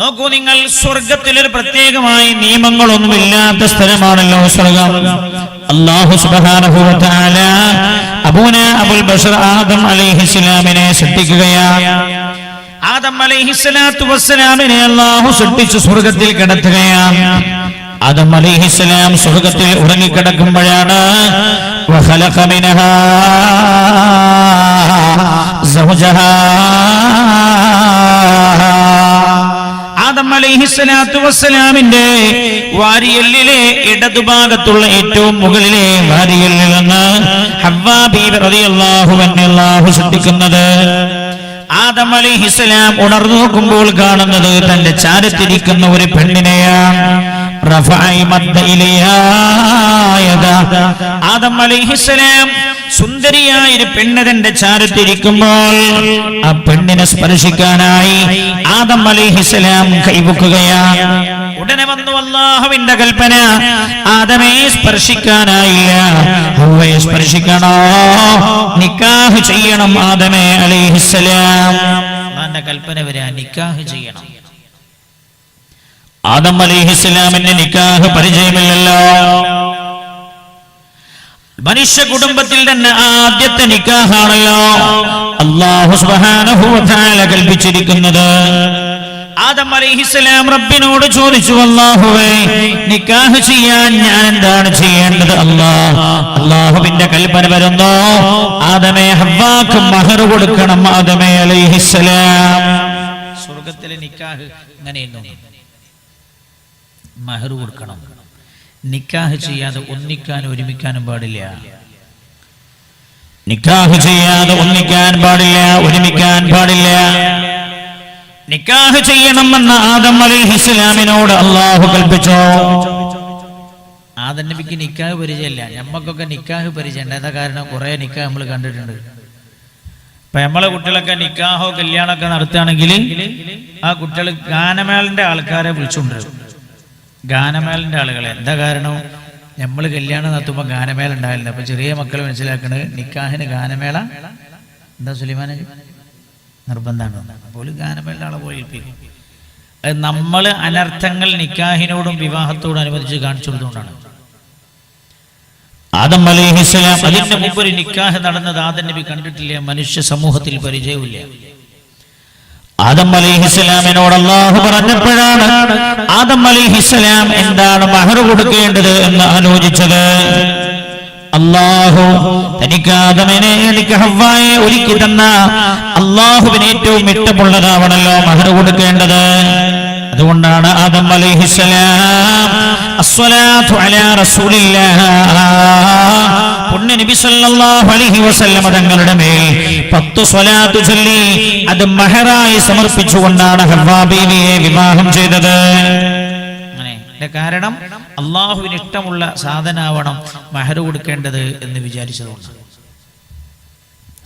നോക്കൂ നിങ്ങൾ സ്വർഗത്തിൽ ഒരു പ്രത്യേകമായി നിയമങ്ങളൊന്നുമില്ലാത്ത സ്ഥലമാണല്ലോ സ്വർഗം. അള്ളാഹു സുബാനഹുല അബൂന അബുൽ ബഷർ ആദം അലൈഹിസ്ലാമിനെ സൃഷ്ടിക്കുകയാണ് ആദം അലൈഹിസ്ലാത്തു വസ്സലാമിനെ അള്ളാഹു സൃഷ്ടിച്ച് സ്വർഗത്തിൽ കിടത്തുകയാണ് ആദം അലൈഹിസ്ലാം സ്വർഗത്തിൽ ഉറങ്ങിക്കിടക്കുമ്പോഴാണ് സഹുജഹാ അലൈഹിസ്സലാത്തു വസ്സലാമിന്റെ വാരിയല്ലിലെ ഇടതുഭാഗത്തുള്ള ഏറ്റവും മുകളിലെ വാരിയല്ലിൽ നിന്ന് അല്ലാഹു സൃഷ്ടിക്കുന്നത് ആദം അലൈഹിസ്സലാം ഉണർന്നു നോക്കുമ്പോൾ കാണുന്നത് തന്റെ ചാരത്തിരിക്കുന്ന ഒരു പെണ്ണിനെയാണ്. ആദം അലൈഹിസ്സലാം സുന്ദരിയായ ഒരു പെണ്ണ് തന്റെ ചാരത്തിരിക്കുമ്പോൾ ആ പെണ്ണിനെ സ്പർശിക്കാനായി ആദം അലൈഹിസ്സലാം കൈവക്കുകയാണ്. ഉടനെ വന്നു അള്ളാഹുവിന്റെ കൽപ്പന. ആദമേ സ്പർശിക്കാനായില്ല. ഹവ്വയെ സ്പർശിക്കണോ? നിക്കാഹ് ചെയ്യണം ആദമേ അലൈഹിസ്സലാം. അള്ളാന്റെ കൽപ്പന വരാ നിക്കാഹ് ചെയ്യണം. ആദം അലൈഹിസ്സലാമിന്റെ നിക്കാഹ് പരിചയമില്ലല്ലോ. മനുഷ്യ കുടുംബത്തിൽ തന്നെ ആദ്യത്തെ നിക്കാഹാണല്ലോ. അള്ളാഹു തആല കൽപ്പിച്ചിരിക്കുന്നത്. ആദം അലൈഹിസ്സലാം റബ്ബിനോട് ചോദിച്ചു അല്ലാഹുവേ നിക്കാഹ് ചെയ്യാൻ ഞാൻ എന്താണ് ചെയ്യേണ്ടത്? അല്ലാഹ് അള്ളാഹുവിന്റെ കൽപ്പന വരുന്നോ? ആദമേ ഹവ്വാക്ക് മഹർ കൊടുക്കണം ആദമേ അലൈഹിസ്സലാം. സ്വർഗത്തിലെ നിക്കാഹ് അങ്ങനെയെന്നു മഹർ കൊടുക്കണം. നിക്കാഹ് ചെയ്യാതെ ഒന്നിക്കാനും ഒരുമിക്കാനും പാടില്ല. നിക്കാഹ് ചെയ്യാതെ ഒന്നിക്കാൻ പാടില്ല ഒരുമിക്കാൻ പാടില്ല. നിക്കാഹ് ചെയ്യണമെന്ന് ആദം അലി ഇസ്ലാമിനോട് അള്ളാഹു കൽപ്പിച്ചോ? ആദം നബിക്ക് നിക്കാഹ് പരിചയമില്ല. നമ്മക്കൊക്കെ നിക്കാഹ് പരിചയമുണ്ട് എന്താ കാരണം കുറെ നിക്കാഹ് നമ്മൾ കണ്ടിട്ടുണ്ട്. ഇപ്പൊ നമ്മളെ കുട്ടികളൊക്കെ നിക്കാഹോ കല്യാണമൊക്കെ നടത്തുകയാണെങ്കിൽ ആ കുട്ടികൾ ഗാനമേളന്റെ ആൾക്കാരെ വിളിച്ചുകൊണ്ടിരും. ഗാനമേളന്റെ ആളുകൾ എന്താ കാരണവും നമ്മൾ കല്യാണം നടത്തുമ്പോൾ ഗാനമേള ഉണ്ടാവില്ല. അപ്പൊ ചെറിയ മക്കൾ മനസ്സിലാക്കണത് നിക്കാഹിന് ഗാനമേള? എന്താ സുലിമാന? നിർബന്ധമാണ് അപ്പോൾ ഗാനമേള ആളെ പോയി ഏൽപ്പിക്കും അത് നമ്മൾ അനർത്ഥങ്ങൾ നിക്കാഹിനോടും വിവാഹത്തോടും അനുബന്ധിച്ച് കാണിച്ചു കൊടുത്തുകൊണ്ടാണ്. ആദം അലൈഹിസ്സലാം അതിന്റെ മുമ്പ് ഒരു നിക്കാഹ് നടന്നത് ആദം നബി കണ്ടിട്ടില്ല. മനുഷ്യ സമൂഹത്തിൽ പരിചയമില്ല ആദം അലിഹിസ്ലാമിനോട് അള്ളാഹു പറഞ്ഞപ്പോഴാണ് ആദം അലിഹിസ്ലാം എന്താണ് മഹർ കൊടുക്കേണ്ടത് എന്ന് ആലോചിച്ചത്. അള്ളാഹു തനിക്ക് ആദമിനെ എനിക്ക് ഹവ്വായെ ഒരുക്കി തന്ന അള്ളാഹുവിന് ഏറ്റവും ഇഷ്ടമുള്ളതാവണല്ലോ മഹർ കൊടുക്കേണ്ടത്. അതുകൊണ്ടാണ് ആദം അലിഹിസ്ലാം അസ്സലാത്തു അലാ റസൂലില്ലാഹ് പുണ്യ നബി സല്ലല്ലാഹു അലൈഹി വസല്ലമ തങ്ങളുടെ മേൽ പത്ത് സ്വലാത്ത് ചൊല്ലി അത് മഹറായി സമർപ്പിച്ചുകൊണ്ടാണ് ഹവ്വാ ബീവിയെ വിവാഹം ചെയ്തത്. കാരണം അള്ളാഹുവിന് ഇഷ്ടമുള്ള സാധനാവണം മഹർ കൊടുക്കേണ്ടത് എന്ന് വിചാരിച്ചതുകൊണ്ടാണ്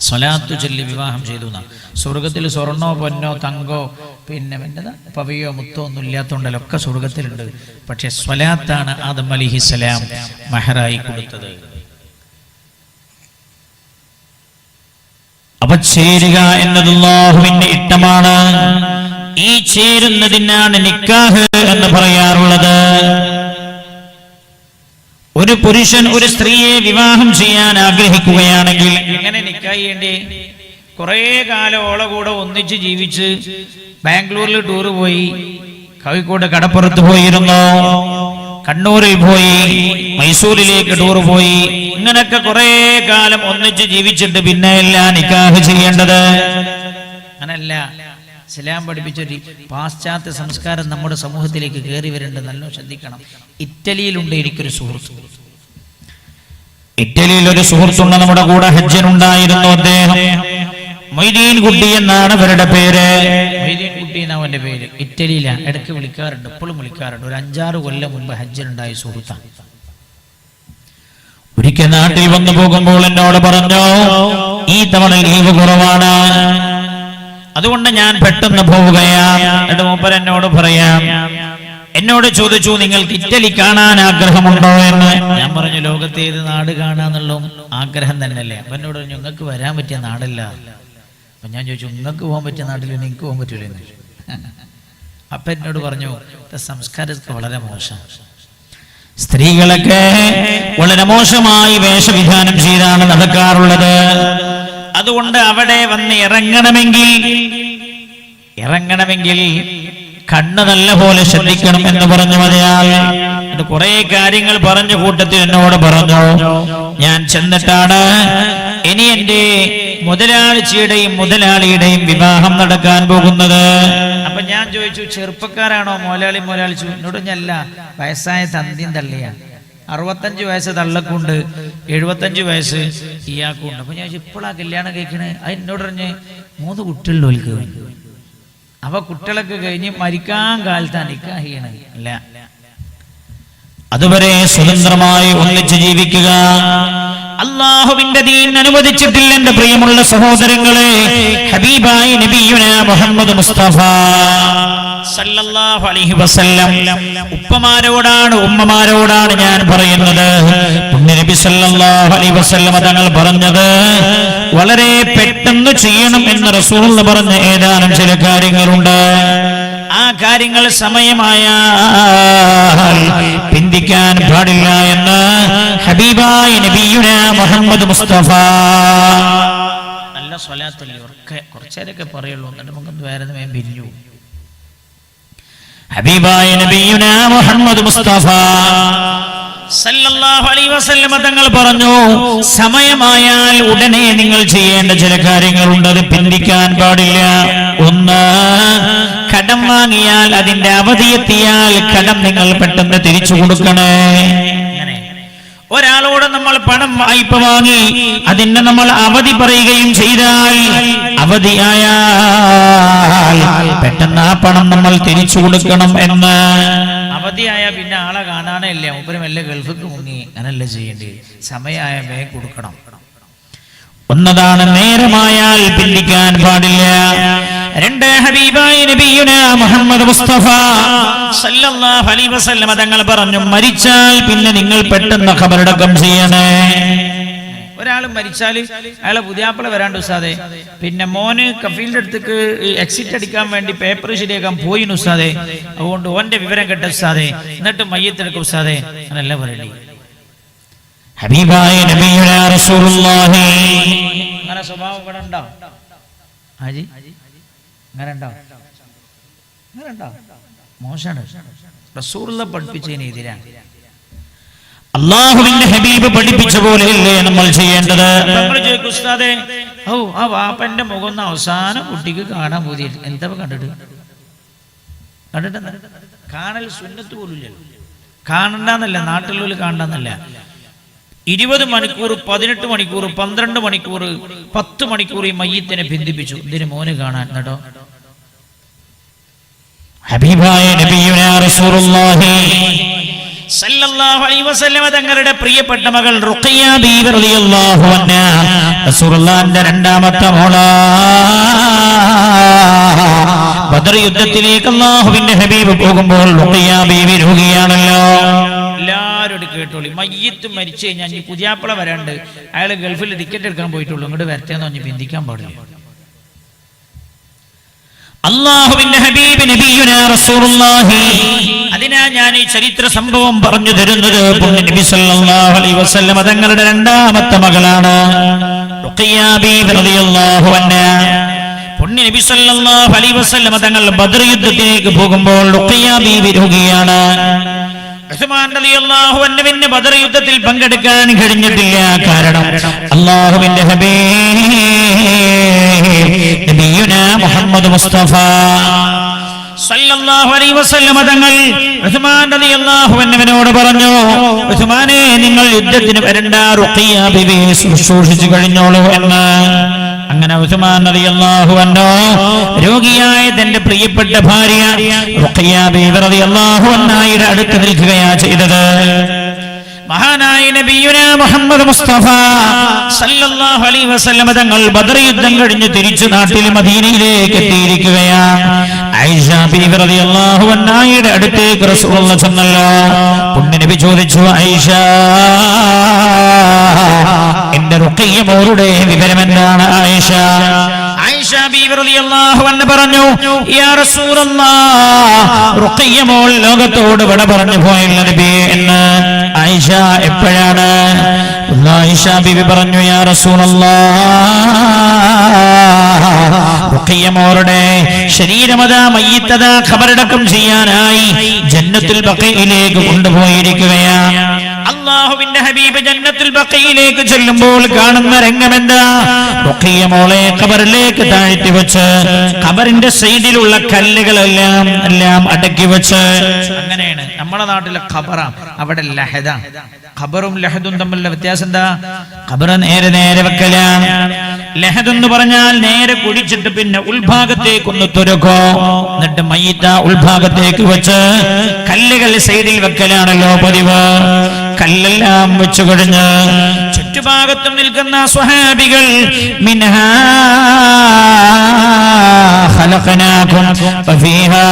സ്വലാത്തു ചൊല്ലി വിവാഹം ചെയ്തു എന്നാണ്. സ്വർഗത്തിൽ സ്വർണോ പൊന്നോ തങ്കോ പിന്നെ എന്നതാ പവയോ മുത്തോ ഒന്നും ഇല്ലാത്തതുകൊണ്ടല്ലോ ഒക്കെ സ്വർഗത്തിലുണ്ട് പക്ഷെ സ്വലാത്താണ് ആദം അലിഹിസലാം മഹറായി കൊടുത്തത്. അപ്പൊ ചേരുക എന്നത് ലോഹുവിന്റെ ഇഷ്ടമാണ്. ഈ ചേരുന്നതിനാണ് നിക്കാഹ് എന്ന് പറയാറുള്ളത്. ഒരു പുരുഷൻ ഒരു സ്ത്രീയെ വിവാഹം ചെയ്യാൻ ആഗ്രഹിക്കുകയാണെങ്കിൽ എങ്ങനെ നിക്കായി കുറെ കാലം ഓള കൂടെ ഒന്നിച്ച് ജീവിച്ച് ബാംഗ്ലൂരിൽ ടൂർ പോയി കോഴിക്കോട് കടപ്പുറത്ത് പോയിരുന്നു. കണ്ണൂരിൽ പോയി മൈസൂരിലേക്ക് ടൂർ പോയി. ഇങ്ങനൊക്കെ കുറെ കാലം ഒന്നിച്ച് ജീവിച്ചിട്ട് പിന്നെ അല്ല നിക്കാഹ് ചെയ്യേണ്ടത്. അങ്ങനല്ല. ഇസ്ലാം പഠിപ്പിച്ചൊരു പാശ്ചാത്യ സംസ്കാരം നമ്മുടെ സമൂഹത്തിലേക്ക് കയറി വരേണ്ടത് നല്ല ശ്രദ്ധിക്കണം. ഇറ്റലിയിലുണ്ട് എനിക്കൊരു സുഹൃത്ത്. ഇറ്റലിയിൽ ഒരു സുഹൃത്തുണ്ട് നമ്മുടെ കൂടെ ഹജ്ജനുണ്ടായിരുന്നു അദ്ദേഹം. മൊയ്തീൻ കുട്ടി എന്നാണ് അവരുടെ പേര്. മൊയ്തീൻ കുട്ടി എന്നാണ് അവന്റെ പേര്? ഇറ്റലിയിലാണ് ഇടയ്ക്ക് വിളിക്കാറുണ്ട്. ഇപ്പോഴും വിളിക്കാറുണ്ട്. ഒരു അഞ്ചാറ് കൊല്ലം മുമ്പ് ഹജ്ജനുണ്ടായ സുഹൃത്താണ് ഒരിക്കൽ നാട്ടിൽ വന്നു പോകുമ്പോൾ എന്നോട് പറഞ്ഞു ഈ തവണ ലീവ് കുറവാണ്. അതുകൊണ്ട് ഞാൻ പെട്ടെന്ന് പോവുകയാണ്. എന്നിട്ട് മൂപ്പർ എന്നോട് പറയാം എന്നോട് ചോദിച്ചു നിങ്ങൾക്ക് ഇറ്റലി കാണാൻ ആഗ്രഹമുണ്ടോ എന്ന്? ഞാൻ പറഞ്ഞു ലോകത്തെ ഏത് നാട് കാണാന്നുള്ള ആഗ്രഹം തന്നെയല്ലേ. അപ്പൊ എന്നോട് പറഞ്ഞു നിങ്ങൾക്ക് വരാൻ പറ്റിയ നാടല്ല. അപ്പൊ ഞാൻ ചോദിച്ചു നിങ്ങൾക്ക് പോകാൻ പറ്റിയ നാട്ടിൽ എനിക്ക് പോകാൻ പറ്റൂല? എന്ന് അപ്പൊ എന്നോട് പറഞ്ഞു സംസ്കാരത്തിൽ വളരെ മോശം. സ്ത്രീകളൊക്കെ വളരെ മോശമായി വേഷവിധാനം ചെയ്താണ് നടക്കാറുള്ളത്. അതുകൊണ്ട് അവിടെ വന്ന് ഇറങ്ങണമെങ്കിൽ ഇറങ്ങണമെങ്കിൽ കണ്ണ് നല്ല പോലെ ശ്രദ്ധിക്കണം എന്ന് പറഞ്ഞു മതിയാൽ കുറെ കാര്യങ്ങൾ പറഞ്ഞു കൂട്ടത്തിൽ എന്നോട് പറഞ്ഞു ഞാൻ ചെന്നിട്ടാണ് ഇനി എന്റെ മുതലാളിച്ചിയുടെയും മുതലാളിയുടെയും വിവാഹം നടക്കാൻ പോകുന്നത്. അപ്പൊ ഞാൻ ചോദിച്ചു ചെറുപ്പക്കാരാണോ മോലാളി മോലാളിച്ചു? എന്നോട് ഞല്ല വയസ്സായ തന്തിയും തള്ളിയാണ് അറുപത്തഞ്ച് വയസ്സ് തള്ളക്കുണ്ട് എഴുപത്തഞ്ച് വയസ്സ് ഇയാൾക്കുണ്ട്. അപ്പൊ ഞാൻ ഇപ്പോഴാ കല്യാണം കഴിക്കണേ? അത് എന്നോട് പറഞ്ഞ് മൂന്ന് കുട്ടികളുടെ ഒലിക്ക് അവ കുട്ടികളൊക്കെ കഴിഞ്ഞ് മരിക്കാൻ കാലത്താണ് നിക്കാഹിയാണ് അല്ല. അതുവരെ സ്വതന്ത്രമായി ഒന്നിച്ച് ജീവിക്കുക. അള്ളാഹുവിന്റെ ദീൻ അനുവദിച്ചിട്ടില്ല എന്റെ പ്രിയമുള്ള സഹോദരങ്ങളെ ഹബീബായി നബിയുന മുഹമ്മദ് മുസ്തഫ സല്ലല്ലാഹു അലൈഹി വസല്ലം. ഉപ്പമാരോടാണ് ഉമ്മമാരോടാണ് ഞാൻ പറയുന്നത്. നബി സല്ലല്ലാഹു അലൈഹി തങ്ങൾ പറഞ്ഞത് വളരെ പെട്ടെന്ന് ചെയ്യണം എന്ന് റസൂൽ പറഞ്ഞ ഏതാനും ചില കാര്യങ്ങളുണ്ട്. ആ കാര്യങ്ങൾ സമയമായ പിന്തിക്കാൻ പാടില്ല എന്ന് ഹബീബായ നബിയുന മുഹമ്മദ് മുസ്തഫ. നല്ല സ്വലാത്തല്ലേ? ഉറക്കെ കുറച്ചേരൊക്കെ പറയുള്ളൂ. എന്നിട്ട് നമുക്ക് വേറെ വേഗം പിരിഞ്ഞു. ഹബീബായ നബിയുന മുഹമ്മദ് മുസ്തഫ. തങ്ങൾ പറഞ്ഞു സമയമായാൽ ഉടനെ നിങ്ങൾ ചെയ്യേണ്ട ചില കാര്യങ്ങളുണ്ട്. അത് പിന്തിക്കാൻ പാടില്ല. ഒന്ന് കടം വാങ്ങിയാൽ അതിന്റെ അവധി എത്തിയാൽ കടം നിങ്ങൾ പെട്ടെന്ന് തിരിച്ചു കൊടുക്കണേ. ഒരാളോട് നമ്മൾ പണം വായ്പ വാങ്ങി അതിന്റെ നമ്മൾ അവധി പറയുകയും ചെയ്താൽ അവധിയായാൽ പെട്ടെന്ന് ആ പണം നമ്മൾ തിരിച്ചു കൊടുക്കണം എന്ന്. അവധിയായ പിന്നെ ആളെ കാണാനേ ഇല്ല. മൂപ്പര് മെല്ലെ ഗൾഫിക്ക് മുങ്ങി. അങ്ങനല്ല ചെയ്യേണ്ടി സമയമായ വേഗം കൊടുക്കണം. ഒന്നതാണ് നേരമായാൽ പിന്തിക്കാൻ പാടില്ല. രണ്ട് ഹബീബായ നബിയുന മുഹമ്മദ് മുസ്തഫ. സല്ലല്ലാഹു അലൈഹി വസല്ലം തങ്ങൾ പറഞ്ഞു മരിച്ചാൽ പിന്നെ നിങ്ങൾ പെട്ടെന്ന് ഖബറടക്കം ചെയ്യണേ. ഒരാൾ മരിച്ചാൽ അയാളെ പുതിയാപ്പിള വരാണ്ട് ഉസ്താദെ. പിന്നെ മോന് കഫീലിന്റെ അടുത്തേക്ക് എക്സിറ്റ് അടിക്കാൻ വേണ്ടി പേപ്പർ ശരിയാക്കാൻ പോയി ഉസ്താദെ. അതുകൊണ്ട് ഓന്റെ വിവരം കെട്ട ഉസ്താദെ. എന്നിട്ട് മയ്യത്തെടുക്കും ഉസ്താദെ. അങ്ങനല്ല പറയണേ ഹബീബായ റസൂലുള്ളാഹി. അങ്ങനെ സ്വഭാവം ഇവിടെ ഉണ്ടോ? ഹാജി അങ്ങനെ ഉണ്ടോ അങ്ങനെ ഉണ്ടോ മോശമാണ്. റസൂലുള്ള പഠിപ്പിച്ചതിന് എതിരാണ്. അള്ളാഹുവിന്റെ ഹബീബ് പഠിപ്പിച്ച പോലെയല്ലേ നമ്മൾ ചെയ്യേണ്ടത്? ഓ ആ വാപ്പന്റെ മുഖം ഒന്ന് അവസാനം കുട്ടിക്ക് കാണാൻ പോതി എന്താ കണ്ടിട്ട്? കണ്ടിട്ട് കാണൽ സുന്നത്ത് പോലില്ലല്ലോ കാണണ്ടെന്നല്ല നാട്ടിലുള്ളിൽ കാണണ്ടെന്നല്ല. ഇരുപത് മണിക്കൂർ പതിനെട്ട് മണിക്കൂർ പന്ത്രണ്ട് മണിക്കൂർ പത്ത് മണിക്കൂർ ഈ മയ്യത്തിനെ ബന്ധിപ്പിച്ചു. ഇതിന് മോന് കാണാൻ കേട്ടോ? ഹബീബായ റസൂലുള്ളാഹി സല്ലല്ലാഹു അലൈഹി വസല്ലമ തങ്ങളുടെ പ്രിയപ്പെട്ട മകൾ റുഖിയ ബീവി റളിയല്ലാഹു അൻഹ. റസൂലുള്ളാഹിന്റെ രണ്ടാമത്തെ മോള. ബദർ യുദ്ധത്തിലേക്ക് അല്ലാഹുവിന്റെ ഹബീബ് പോകുമ്പോൾ റുഖിയ ബീവി രോഗിയാണല്ലോ. എല്ലാവരോട് കേട്ടോളി. മയ്യത്ത് മരിച്ചു കഴിഞ്ഞാൽ പുതിയാപ്പള വരാണ്ട്. അയാൾ ഗൾഫിൽ ടിക്കറ്റ് എടുക്കാൻ പോയിട്ടുള്ളൂ. ഇങ്ങോട്ട് വരത്തേന്ന് പറഞ്ഞ് ബന്ധിക്കാൻ പാടില്ല. അള്ളാഹുവിന്റെ ഹബീബ് നബിയുന റസൂലുള്ളാഹി. അതിനാ ഞാൻ ഈ ചരിത്ര സംഭവം പറഞ്ഞു തരുന്നത്. പുണ്യ നബി സല്ലല്ലാഹു അലൈഹി വസല്ലം തങ്ങളുടെ രണ്ടാമത്തെ മകളാണ്. റുഖിയ ബീവി റളിയല്ലാഹു അൻഹ. പുണ്യ നബി സല്ലല്ലാഹു അലൈഹി വസല്ലം തങ്ങൾ ബദർ യുദ്ധത്തിലേക്ക് പോകുമ്പോൾ റുഖിയ രോഗിയാണ് ബദർ യുദ്ധത്തിൽ പങ്കെടുക്കാൻ കഴിഞ്ഞിട്ടില്ല. കാരണം അള്ളാഹുവിന്റെ ഹബീബ് നബിയുന മുഹമ്മദ് മുസ്തഫ. തങ്ങൾ പറഞ്ഞു ഉസ്മാനെ നിങ്ങൾ യുദ്ധത്തിന് വരണ്ട റുഖിയ ശുശ്രൂഷിച്ചു കഴിഞ്ഞോളൂ എന്ന്. അങ്ങനെ ഉസ്മാൻ റളിയല്ലാഹു അൻഹു രോഗിയായ തന്റെ പ്രിയപ്പെട്ട ഭാര്യ റുഖിയ ബിബി റളിയല്ലാഹു അൻഹയുടെ അടുത്ത് നിൽക്കുകയാ ചെയ്തത്. മഹാനായ നബിയുന മുഹമ്മദ് മുസ്തഫ സല്ലല്ലാഹു അലൈഹി വസല്ലമ തങ്ങൾ ബദർ യുദ്ധം കഴിഞ്ഞ് തിരിച്ചു നാട്ടിൽ മദീനയിലേക്ക് എത്തിയിരിക്കുകയാണ്. ആയിഷ ബിബി റളിയല്ലാഹു അൻഹയുടെ അടുത്തേക്ക് റസൂലുള്ളാഹി ചെന്നല്ലോ പുണ്യ നബി ചോദിച്ചു ആയിഷ എന്റെ റുഖിയ മോളുടെ വിവരം എന്താണ് ആയിഷ പറഞ്ഞു യാ റസൂലല്ലാഹ് റുഖിയ മോൾ ലോകത്തോട് വിട പറഞ്ഞു പോയല്ല നബിയെ എന്ന് ആയിഷ എപ്പോഴാണ്? ആയിഷ ബീവി പറഞ്ഞു യാ റസൂലല്ലാഹ് റുഖിയ മോളുടെ ശരീരമതാ മയ്യിത്തതാ ഖബറടക്കം ചെയ്യാനായി ജന്നത്തുൽ ബഖയിലേക്ക് കൊണ്ടുപോയിരിക്കുകയാണ്. അള്ളാഹുവിന്റെ ഹബീബ് ജന്നത്തിൽ ബക്കയിലേക്ക് ചെല്ലുമ്പോൾ കാണുന്ന രംഗമെന്താ റുഖിയ മോളെ ഖബറിലേക്ക് താഴ്ത്തി വെച്ച് ഖബറിന്റെ സൈഡിലുള്ള കല്ലുകളെല്ലാം എല്ലാം അടക്കി വെച്ച്. അങ്ങനെയാണ്. നമ്മുടെ നാട്ടിലെ ഖബറാ. അവിടെ ലഹദ. ഖബറും ലഹദും തമ്മിലുള്ള വ്യത്യാസം എന്താ? ഖബർ നേരെ നേരെ വെക്കലാണ്. ലഹദ് എന്ന് പറഞ്ഞാൽ നേരെ കുഴിച്ചിട്ട് പിന്നെ ഉൾഭാഗത്തേക്ക് ഒന്ന് തുരക്കോ. എന്നിട്ട് മയ്യത്ത ഉൾഭാഗത്തേക്ക് വെച്ച് കല്ലുകൾ സൈഡിൽ വെക്കലാണല്ലോ പതിവ്. കല്ലെല്ലാം വെച്ചു കഴിഞ്ഞ് ചുറ്റുഭാഗത്തും നിൽക്കുന്ന സ്വഹാബികൾ മിൻഹാ خلقناكم وفيها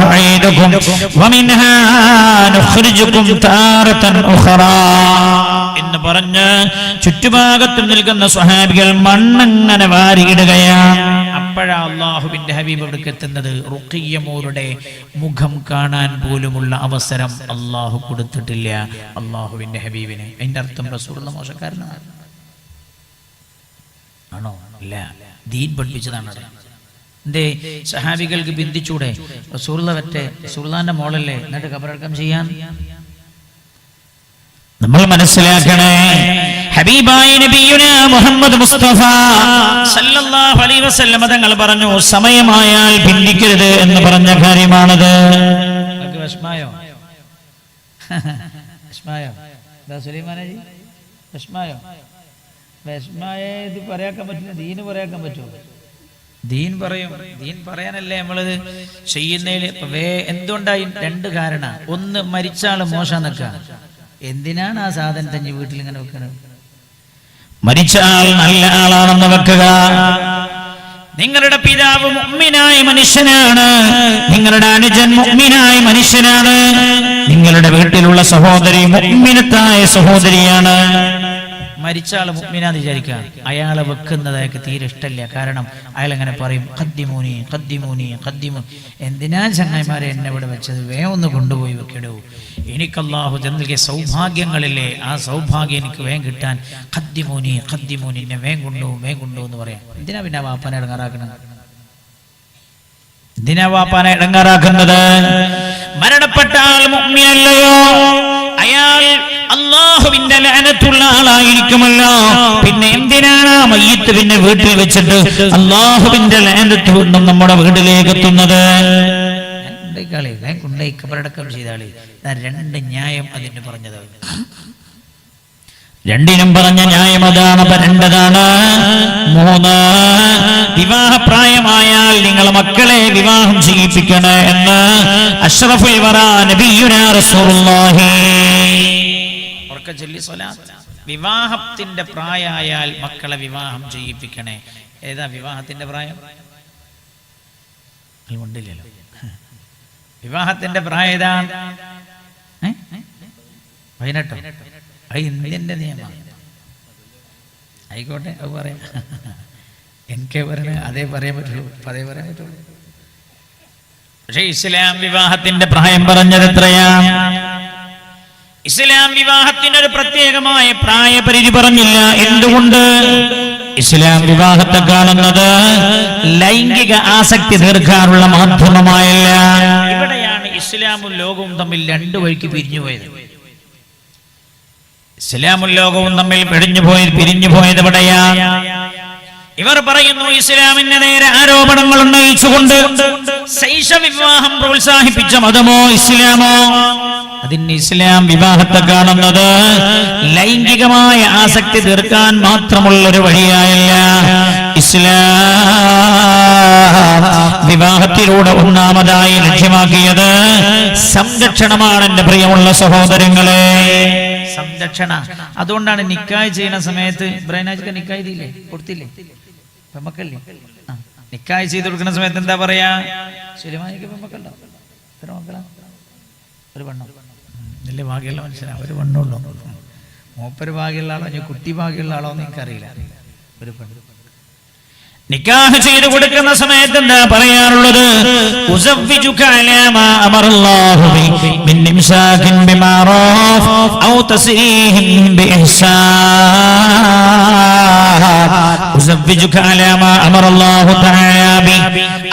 نعيدكم ومنها نخرجكم تارة أخرى എന്ന് പറഞ്ഞ് ചുറ്റുഭാഗത്തും നിൽക്കുന്ന സ്വഹാബികൾ മണ്ണങ്ങനെ വാരിയിടുകയാണ് അപ്പോഴാ അള്ളാഹുവിന്റെ ഹബീബ് ഇവിടേക്ക് എത്തുന്നത്. റുഖിയമോരുടെ മുഖം കാണാൻ പോലുമുള്ള അവസരം അള്ളാഹു കൊടുത്തിട്ടില്ല. അള്ളാഹുവിന്റെ ഹബീബിന്. അതിന്റെ അർത്ഥം റസൂറുള്ള മോശക്കാരനാണ്. ആണോ? ഇല്ല. ദീൻ പഠിപ്പിച്ചതാണ് എന്റെ സഹാബികൾക്ക് ബിന്ദിച്ചൂടെ റസൂള്ള വറ്റെ റസൂള്ളാന്റെ മോളല്ലേ? എന്നിട്ട് കബറടക്കം ചെയ്യാൻ? നമ്മൾ മനസ്സിലാക്കണേ. ഹബീബായ നബിയുന മുഹമ്മദ് മുസ്തഫ. സല്ലല്ലാഹു അലൈഹി വസല്ലം തങ്ങൾ പറഞ്ഞു സമയമായാൽ ഭിന്നിക്കരുത് എന്ന് പറഞ്ഞ കാര്യമാണത്. സുലൈമാനജി വിസ്മയെ ഇത് പറയാക്കാൻ പറ്റില്ല ദീന് പറയാക്കാൻ പറ്റുമോ? ദീൻ പറയും ദീൻ പറയാനല്ലേ നമ്മളിത് ചെയ്യുന്നതിൽ ഇപ്പൊ വേ എന്തുകൊണ്ടായി? രണ്ട് കാരണം. ഒന്ന് മരിച്ചാൾ മോശം നിൽക്കുക. എന്തിനാണ് ആ സാധനം തന്നെ വീട്ടിൽ ഇങ്ങനെ വെക്കുന്നത് മരിച്ച ആൾ നല്ല ആളാണെന്ന് വെക്കുക. നിങ്ങളുടെ പിതാവ് മുഅ്മിനായ മനുഷ്യനാണ്. നിങ്ങളുടെ അനുജൻ മുഅ്മിനായ മനുഷ്യനാണ്. നിങ്ങളുടെ വീട്ടിലുള്ള സഹോദരി മുമ്മിനത്തായ സഹോദരിയാണ്. മരിച്ച ആൾ മുഅ്മിനാന്ന് വിചാരിക്കുക അയാളെ വെക്കുന്നത് അയാൾക്ക് തീരെ ഇഷ്ടമല്ല കാരണം അയാൾ അങ്ങനെ പറയും കദ്ദിമൂനി കദ്ദിമൂനി കദ്ദിമു എന്തിനാ ചങ്ങായിമാരെ എന്നെ ഇവിടെ വെച്ചത്? വേ ഒന്ന് കൊണ്ടുപോയി വെക്കിടൂ. എനിക്ക് അള്ളാഹു നൽകിയ സൗഭാഗ്യങ്ങളില്ലേ ആ സൗഭാഗ്യം എനിക്ക് വേഗം കിട്ടാൻ കദ്ദിമൂനി കദ്ദിമൂനി എന്നെ വേഗം കൊണ്ടുപോകും വേഗം കൊണ്ടുപോകും എന്ന് പറയാം. എന്തിനാ പിന്നെ വാപ്പാനെ ഇടങ്ങാറാക്കണം? എന്തിനാ വാപ്പാനെ ഇടങ്ങാറാക്കുന്നത്? മരണപ്പെട്ട ആൾ മുഅ്മിനല്ലയോ? അയാൾ അള്ളാഹുവിന്റെ ലാനത്തുള്ള ആളായിരിക്കുമല്ലോ. പിന്നെ എന്തിനാണ് ആ മയ്യത്ത് പിന്നെ വീട്ടിൽ വെച്ചിട്ട് അള്ളാഹുവിന്റെ ലാനത്ത് കൊണ്ടും നമ്മുടെ വീട്ടിലേക്ക് എത്തുന്നത്? ഞാൻ കൊണ്ടേക്ക് കബറടക്കം ചെയ്താളി രണ്ട് ന്യായം അതിന് പറഞ്ഞത്. രണ്ടിനും പറഞ്ഞ ന്യായം അതാണ് പരണ്ടതാണ് മൂന്ന് വിവാഹപ്രായമായാൽ നിങ്ങൾ മക്കളെ വിവാഹം ചെയ്യിപ്പിക്കണേ എന്ന് അഷ്റഫുൽ വിവാഹത്തിന്റെ പ്രായമായാൽ മക്കളെ വിവാഹം ചെയ്യിപ്പിക്കണേ. ഏതാ വിവാഹത്തിന്റെ പ്രായം? ഉണ്ടില്ലല്ലോ വിവാഹത്തിന്റെ പ്രായം ഏതാ? പതിനെട്ടോ? അത് ഇന്ത്യന്റെ നിയമമാണ് ആയിക്കോട്ടെ അത് പറയാം. എനിക്ക് പറയണേ അതേ പറയാൻ പറ്റുള്ളൂ അതേ പറയാൻ പറ്റുള്ളൂ. പക്ഷേ ഇസ്ലാം വിവാഹത്തിന്റെ പ്രായം പറഞ്ഞത് എത്രയാണ് ഇസ്ലാം വിവാഹത്തിന് ഒരു പ്രത്യേകമായ പ്രായപരിധി പറഞ്ഞില്ല. എന്തുകൊണ്ട്? ഇസ്ലാം വിവാഹത്തെ കാണുന്നത് ലൈംഗിക ആസക്തി തീർക്കാനുള്ള മാധ്യമമായല്ല. ഇവിടെയാണ് ഇസ്ലാമും ലോകവും തമ്മിൽ രണ്ടു വഴിക്ക് പിരിഞ്ഞു പോയത് ഇസ്ലാമും ലോകവും തമ്മിൽ പിടിഞ്ഞു പോയി പിരിഞ്ഞു പോയത് എവിടെയാ ഇവർ പറയുന്നു ഇസ്ലാമിന്റെ നേരെ ആരോപണങ്ങൾ ഉന്നയിച്ചുകൊണ്ട് ശൈശ വിവാഹം പ്രോത്സാഹിപ്പിച്ച മതമോ ഇസ്ലാമോ? അതിന് ഇസ്ലാം വിവാഹത്തെ കാണുന്നത് ലൈംഗികമായ ആസക്തി തീർക്കാൻ മാത്രമുള്ള ഒരു വഴിയായല്ല. ഇസ്ലാം വിവാഹത്തിലൂടെ ഒന്നാമതായി ലക്ഷ്യമാക്കിയത് സംരക്ഷണമാണ് എന്റെ പ്രിയമുള്ള സഹോദരങ്ങളെ. സംരക്ഷണ. അതുകൊണ്ടാണ് നിക്കായ് ചെയ്യുന്ന സമയത്ത് ബ്രൈനാജിക്ക് നിക്കായ് ചെയ്തില്ലേ? കൊടുത്തില്ലേ? പെമ്മക്കല്ലേ? നിക്കായ് ചെയ്ത് കൊടുക്കുന്ന സമയത്ത് എന്താ പറയാ? സുലൈമാനിക്ക് പെമ്മക്കുണ്ടോ എത്ര ഒരു പെണ്ണുള്ളൂ. മൂപ്പര് ഭാഗ്യമുള്ള ആളോ കുട്ടി ഭാഗ്യമുള്ള ആളോ എന്ന് എനിക്കറിയില്ല. ഒരു പെണ്ണ്. നിക്കാഹ് ചെയ്തു കൊടുക്കുന്ന സമയത്ത് എന്താ പറയാറുള്ളത്?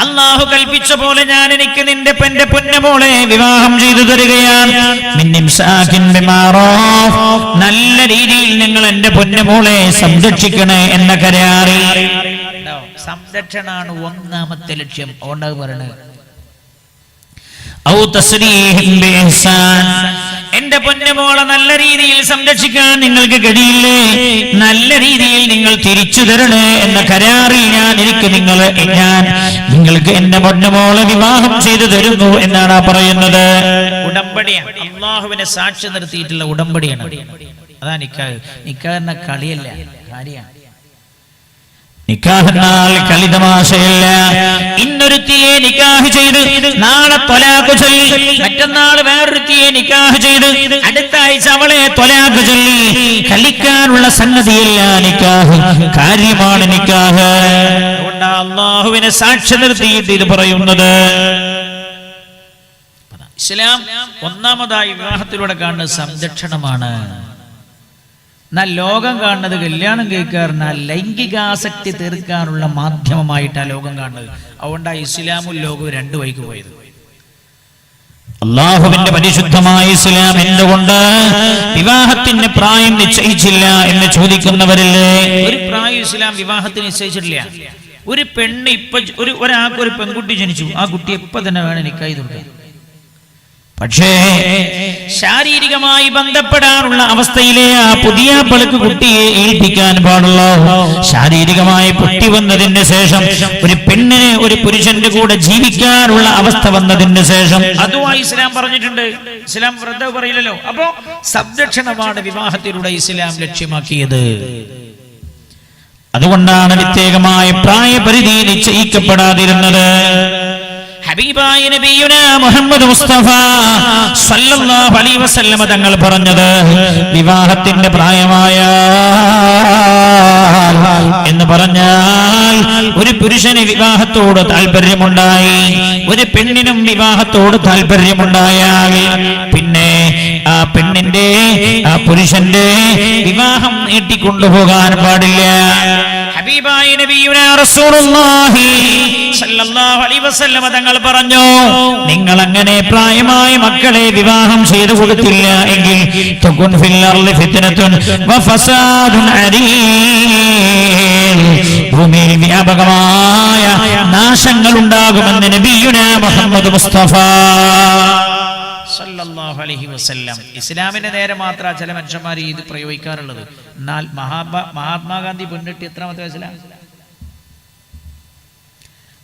അള്ളാഹു കൽപ്പിച്ച പോലെ ഞാൻ എനിക്ക് നിന്റെ പെന്റെ പൊന്നമോളെ വിവാഹം ചെയ്തു തരികയാണ്. നല്ല രീതിയിൽ നിങ്ങൾ എന്റെ പൊന്നമോളെ സംരക്ഷിക്കണേ എന്ന കരാറിൽ സംരക്ഷണാണ് ഒന്നാമത്തെ ലക്ഷ്യം. ഓണ്ടാവ് പറയണത്. എന്റെ പൊന്നുമോളെ നല്ല രീതിയിൽ സംരക്ഷിക്കാൻ നിങ്ങൾക്ക് കഴിയില്ലേ? നല്ല രീതിയിൽ നിങ്ങൾ തിരിച്ചു തരണേ എന്ന കരാറിൽ ഞാൻ എനിക്ക് നിങ്ങൾ ഞാൻ നിങ്ങൾക്ക് എന്റെ പൊന്നുമോളെ വിവാഹം ചെയ്തു തരുന്നു എന്നാണ് പറയുന്നത്. ഉടമ്പടിയാണ്. അള്ളാഹുവിനെ സാക്ഷി നിർത്തിയിട്ടുള്ള ഉടമ്പടിയാണ്. അതാ നിക്കാഹ്. നിക്കാഹ് എന്ന കളിയല്ല കാര്യമാണ്. നിക്കാഹെന്നാൽ കളിതമാശയല്ല. ഇന്നൊരുത്തിയെ നിക്കാഹ് ചെയ്ത് നാളെ തൊലാക്ക് ചൊല്ലി. മറ്റന്നാൾ വേറൊരുത്തിയെ നിക്കാഹ് ചെയ്ത് അടുത്ത ആഴ്ച അവളെ തൊലാക്ക് ചൊല്ലി. കളിക്കാനുള്ള സംഗതിയല്ല നിക്കാഹ് കാര്യമാണ് നിക്കാഹ്. അള്ളാഹുവിനെ സാക്ഷി നിർത്തിയിട്ട് ഇത് പറയുന്നത്. ഇസ്ലാം ഒന്നാമതായി വിവാഹത്തിലൂടെ കാണുന്ന സംരക്ഷണമാണ് എന്നാൽ ലോകം കാണുന്നത് കല്യാണം കഴിക്കാറുണ്ട് ലൈംഗികാസക്തി തീർക്കാനുള്ള മാധ്യമമായിട്ടാണ് ലോകം കാണുന്നത്. അതുകൊണ്ടാണ് ഇസ്ലാമും ലോകവും രണ്ടു വഴിക്ക് പോയത്. അള്ളാഹുവിന്റെ പരിശുദ്ധമായ ഇസ്ലാം എന്തുകൊണ്ട്? വിവാഹത്തിന് പ്രായം നിശ്ചയിച്ചില്ല എന്ന് ചോദിക്കുന്നവരില്ലേ? ഒരു പ്രായം ഇസ്ലാം വിവാഹത്തിന് നിശ്ചയിച്ചിട്ടില്ല. ഒരു പെണ്ണ് ഇപ്പൊ ഒരു ഒരാൾക്ക് ഒരു പെൺകുട്ടി ജനിച്ചു. ആ കുട്ടി എപ്പോ തന്നെ വേണം എനിക്കായി കൊടുക്കാൻ? പക്ഷേ ശാരീരികമായി ബന്ധപ്പെടാനുള്ള അവസ്ഥയിലെ ആ പുതിയ പളുക്ക് കുട്ടിയെ ഏൽപ്പിക്കാൻ പാടുള്ളൂ. ശാരീരികമായി പൊട്ടി വന്നതിന് ശേഷം ഒരു പെണ്ണിന് ഒരു പുരുഷന്റെ കൂടെ ജീവിക്കാനുള്ള അവസ്ഥ വന്നതിന് ശേഷം. അതുമായി ഇസ്ലാം പറഞ്ഞിട്ടുണ്ട്. ഇസ്ലാം വ്രത പറയില്ലല്ലോ. അപ്പോ സംരക്ഷണമാണ് വിവാഹത്തിലൂടെ ഇസ്ലാം ലക്ഷ്യമാക്കിയത്. അതുകൊണ്ടാണ് പ്രത്യേകമായ പ്രായപരിധി നിശ്ചയിക്കപ്പെടാതിരുന്നത്. ഹബീബായ നബിയുന മുഹമ്മദ് മുസ്തഫ സല്ലല്ലാഹു അലൈഹി വസല്ലമ തങ്ങൾ പറഞ്ഞത് വിവാഹത്തിന്റെ പ്രായമായ എന്ന് പറഞ്ഞാൽ ഒരു പുരുഷന് വിവാഹത്തോട് താല്പര്യമുണ്ടായി ഒരു പെണ്ണിനും വിവാഹത്തോട് താല്പര്യമുണ്ടായാൽ പിന്നെ ആ പെണ്ണിന്റെ ആ പുരുഷന്റെ വിവാഹം നീട്ടിക്കൊണ്ടുപോകാൻ പാടില്ല. ഹബീബായ നബിയുന റസൂലുള്ളാഹി സല്ലല്ലാഹു അലൈഹി വസല്ലമ തങ്ങൾ പറഞ്ഞു നിങ്ങൾ അങ്ങനെ പ്രായമായ മക്കളെ വിവാഹം ചെയ്തു കൊടുത്തില്ല എങ്കിൽ തകുൻ ഫിൽ അർളി ഫിത്നതുൻ വഫസാദുൻ അരീം ഭൂമിയിൽ വ്യാപകമായ നാശങ്ങൾ ഉണ്ടാകുമെന്ന് നബിയുന മുഹമ്മദ് മുസ്തഫ അലൈഹി വസല്ലം. ഇസ്ലാമിന്റെ നേരെ മാത്രമാണ് ചില മനുഷ്യന്മാർ ഇത് പ്രയോഗിക്കാറുള്ളത്. എന്നാൽ മഹാത്മാ മഹാത്മാഗാന്ധി പെണ്ണിട്ട് എത്രാമത്തെ വയസ്സിലാണ്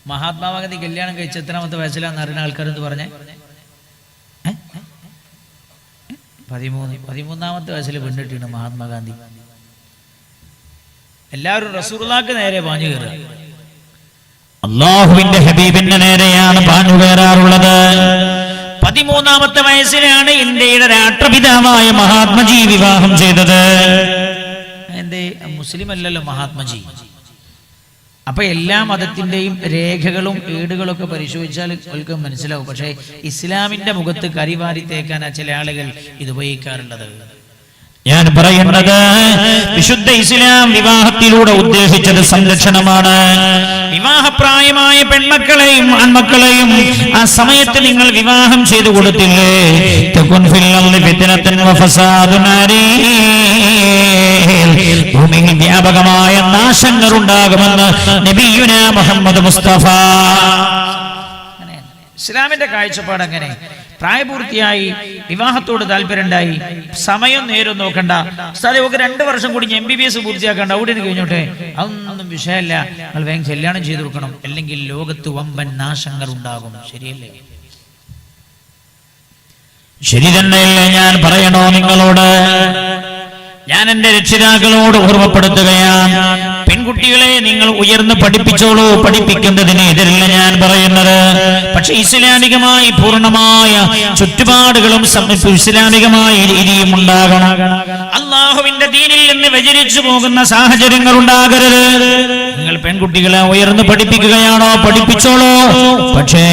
മഹാത്മാഗാന്ധി കല്യാണം കഴിച്ച് എത്രാമത്തെ വയസ്സിലാന്ന് അറിയുന്ന ആൾക്കാർ എന്ന് പറഞ്ഞേ? പതിമൂന്ന് പതിമൂന്നാമത്തെ വയസ്സിൽ പെണ്ണിട്ടാണ് മഹാത്മാഗാന്ധി. എല്ലാവരും റസൂർലാക്ക് നേരെ പാഞ്ഞു കയറുക. അള്ളാഹുവിന്റെ ഹബീബിന്റെ നേരെയാണ് പാഞ്ഞു കയറാറുള്ളത്. പതിമൂന്നാമത്തെ വയസ്സിലാണ് ഇന്ത്യയുടെ രാഷ്ട്രപിതാവായ മഹാത്മജി വിവാഹം ചെയ്തത്. എന്തേ? മുസ്ലിം അല്ലല്ലോ മഹാത്മജി. അപ്പൊ എല്ലാ മതത്തിന്റെയും രേഖകളും ഏടുകളൊക്കെ പരിശോധിച്ചാൽ അവർക്ക് മനസ്സിലാവും. പക്ഷേ ഇസ്ലാമിന്റെ മുഖത്ത് കരിവാരി തേക്കാൻ ചില ആളുകൾ ഇത് ഉപയോഗിക്കാറുള്ളത്. ഞാൻ പറയുന്നത് വിശുദ്ധ ഇസ്ലാം വിവാഹത്തിലൂടെ ഉദ്ദേശിച്ചത് സംരക്ഷണമാണ്. വിവാഹപ്രായമായ പെൺമക്കളെയും ആൺമക്കളെയും ആ സമയത്ത് നിങ്ങൾ വിവാഹം ചെയ്തു കൊടുത്തില്ലേ. ഭൂമിയിൽ വ്യാപകമായ നാശങ്ങൾ ഉണ്ടാകുമെന്ന് നബിയുന മുഹമ്മദ് മുസ്തഫ. ഇസ്ലാമിന്റെ കാഴ്ചപ്പാട് അങ്ങനെ പ്രായപൂർത്തിയായി വിവാഹത്തോട് താല്പര്യമുണ്ടായി. സമയം നേരം നോക്കണ്ട. സ്ഥലം ഒക്കെ രണ്ട് വർഷം കൂടി എം ബി ബി എസ് പൂർത്തിയാക്കണ്ട അവിടെ കഴിഞ്ഞോട്ടെ? അതൊന്നും വിഷയമല്ല. നിങ്ങൾ വേഗം കല്യാണം ചെയ്തു കൊടുക്കണം. അല്ലെങ്കിൽ ലോകത്ത് വമ്പൻ നാശങ്ങൾ ഉണ്ടാകും. ശരിയല്ലേ? ശരി തന്നെയല്ലേ ഞാൻ പറയണോ നിങ്ങളോട്? ഞാൻ എന്റെ രക്ഷിതാക്കളോട് ഓർമ്മപ്പെടുത്തുകയാണ്. പെൺകുട്ടികളെ നിങ്ങൾ ഉയർന്ന് പഠിപ്പിച്ചോളൂ. പഠിപ്പിക്കുന്നതിന് എതിരല്ല ഞാൻ പറയുന്നത്. പക്ഷെ ഇസ്ലാമികമായി പൂർണമായ ചുറ്റുപാടുകളും ഇസ്ലാമികമായ രീതിയും ഉണ്ടാകണം. അള്ളാഹുവിന്റെ ദീനിൽ നിന്ന് വ്യചരിച്ചു പോകുന്ന സാഹചര്യങ്ങൾ ഉണ്ടാകരുത്. നിങ്ങൾ പെൺകുട്ടികളെ ഉയർന്ന് പഠിപ്പിക്കുകയാണോ? പഠിപ്പിച്ചോളോ. പക്ഷേ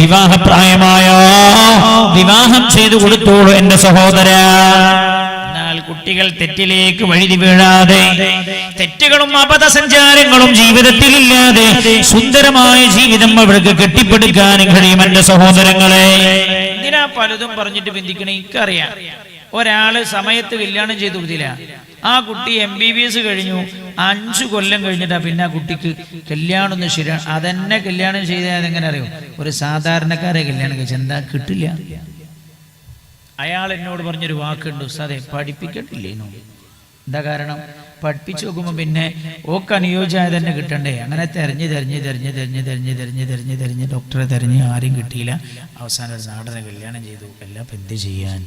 വിവാഹപ്രായമായോ? വിവാഹം ചെയ്തു കൊടുത്തോളൂ എന്റെ സഹോദര. എന്നാൽ കുട്ടികൾ തെറ്റിലേക്ക് വഴുതി വീഴാതെ തെറ്റുകളും സഞ്ചാരങ്ങളും ജീവിതത്തിൽ ഇല്ലാതെ സുന്ദരമായ ജീവിതം അവർക്ക് കെട്ടിപ്പടുക്കാൻ കഴിയും എന്റെ സഹോദരങ്ങളെ. എന്തിനാ പലതും പറഞ്ഞിട്ട് ബന്ധിക്കണേ എനിക്കറിയാം. ഒരാൾ സമയത്ത് കല്യാണം ചെയ്തു കൊടുത്തില്ല. ആ കുട്ടി എം ബി ബി എസ് കഴിഞ്ഞു. അഞ്ചു കൊല്ലം കഴിഞ്ഞിട്ടാ പിന്നെ ആ കുട്ടിക്ക് കല്യാണം ഒന്ന് ശരിയാണ് അതെന്നെ കല്യാണം ചെയ്താൽ എങ്ങനെ അറിയും? ഒരു സാധാരണക്കാരെ കല്യാണം കഴിച്ചാൽ എന്താ കിട്ടില്ല. അയാൾ എന്നോട് പറഞ്ഞൊരു വാക്കുണ്ട് ഉസ്താദെ പഠിപ്പിക്കട്ടില്ലേനോ എന്താ കാരണം? പഠിപ്പിച്ചു നോക്കുമ്പോൾ പിന്നെ ഓക്ക് അനുയോജ്യമായ തന്നെ കിട്ടണ്ടേ? അങ്ങനെ തെരഞ്ഞ് തെരഞ്ഞ് തെരഞ്ഞ് തെരഞ്ഞ് തെരഞ്ഞ് തെരഞ്ഞ് തെരഞ്ഞ് തെരഞ്ഞ് ഡോക്ടറെ തെരഞ്ഞ് ആരും കിട്ടിയില്ല. അവസാനം ഒരു കല്യാണം ചെയ്തു. എല്ലാം എന്ത് ചെയ്യാൻ?